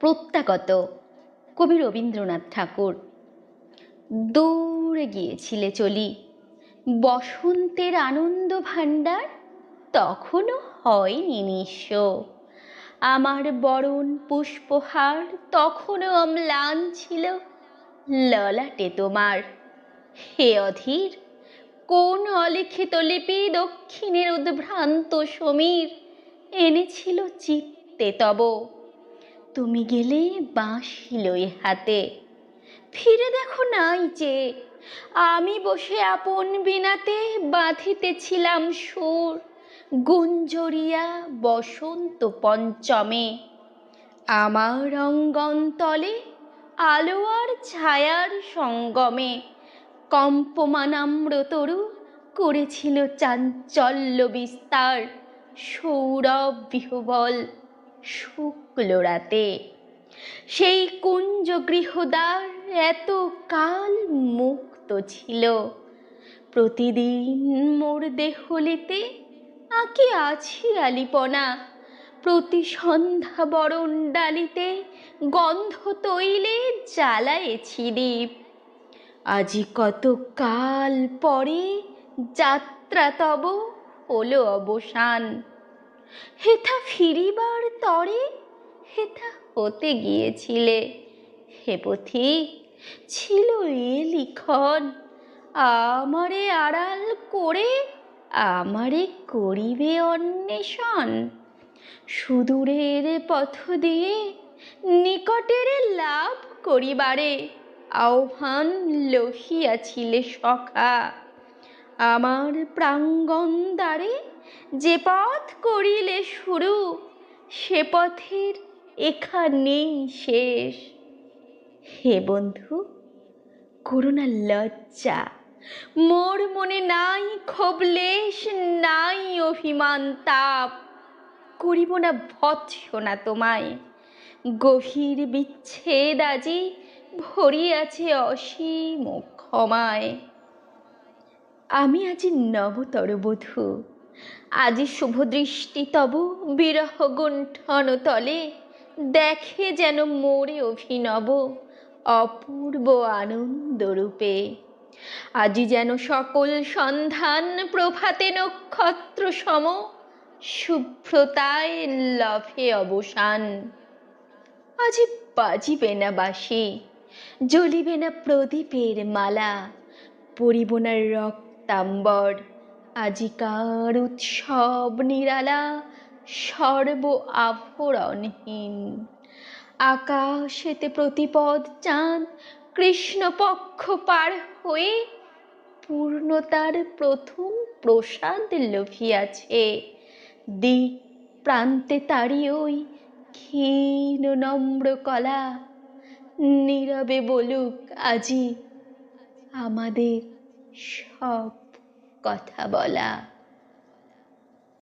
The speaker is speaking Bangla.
প্রত্যাগত। কবি রবীন্দ্রনাথ ঠাকুর, দৌড়ে গিয়েছিলে চলি। বসন্তের আনন্দ ভাণ্ডার তখনও হয়নি নিঃস্ব। আমার বরণ পুষ্পহার তখনও অম্লান ছিল ললাটে তোমার। হে অধীর, কোন অলিখিত লিপি দক্ষিণের উদ্ভ্রান্ত সমীর এনেছিল চিত্তে তব? তুমি গেলে বাঁশিলই হাতে। ফিরে দেখো নাই যে, আমি বসে আপন বিনাতে বাঁধিতেছিলাম সুর, গুঞ্জরিয়া বসন্ত পঞ্চমে। আমার অঙ্গন তলে আলো আর ছায়ার সঙ্গমে কম্পমানাম্র তরু করেছিল চাঞ্চল্য বিস্তার, সৌরভ বিহবল। শুক্ল রাতে সেই কুঞ্জ গৃহদ্বার এত কাল মুক্ত ছিল। প্রতিদিন মোর দেহলিতে আঁকে আছি আলিপনা। প্রতি সন্ধ্যা বরণ ডালিতে গন্ধ তৈলে জ্বালায়েছি দ্বীপ আজি কত কাল পরে যাত্রা তব হলো অবসান। হেথা ফিরিবার তরে হেথা হতে গিয়েছিলে। হে পথিক ছিল এ লিখন। আমারে আড়াল করে, আমারে করিবে অন্বেষণ। সুদূরের পথ দিয়ে নিকটের লাভ করিবারে আহ্বান লহিয়াছিলে সখা। আমার প্রাঙ্গণ দ্বারে যে পথ করিলে শুরু, সে পথের এখানেই শেষ। হে বন্ধু, করুণা লজ্জা, মোর মনে নাই ক্ষোভলেশ নাই অভিমান, তাপ। করিব না ভৎসনা তোমায়, গভীর বিচ্ছেদ আজি ভরিয়াছে অসীম ক্ষমায়। আমি আজি নবতর বধূ আজি শুভদৃষ্টি তব বিরহ গুণ্ঠন তলে, দেখে যেন মোরে অভিনব অপূর্ব আনন্দ রূপে আজি যেন সকল সন্ধান, প্রভাতে নক্ষত্র সম শুভ্রতায় লভে অবসান। আজি বাজিবে না বাসি জ্বলিবে না প্রদীপের মালা পরিব রক্তাম্বর আজিকার উৎসব নিরালা সর্ব আভরণহীন। আকাশেতে প্রতিপদ চাঁদ কৃষ্ণপক্ষ পার হয়ে, পূর্ণতার প্রথম প্রসাদ লোভিয়াছে। দিক প্রান্তে তারি ওই ক্ষীণ নম্র কলা, নীরবে বলুক আজি আমাদের সব কথা বলা।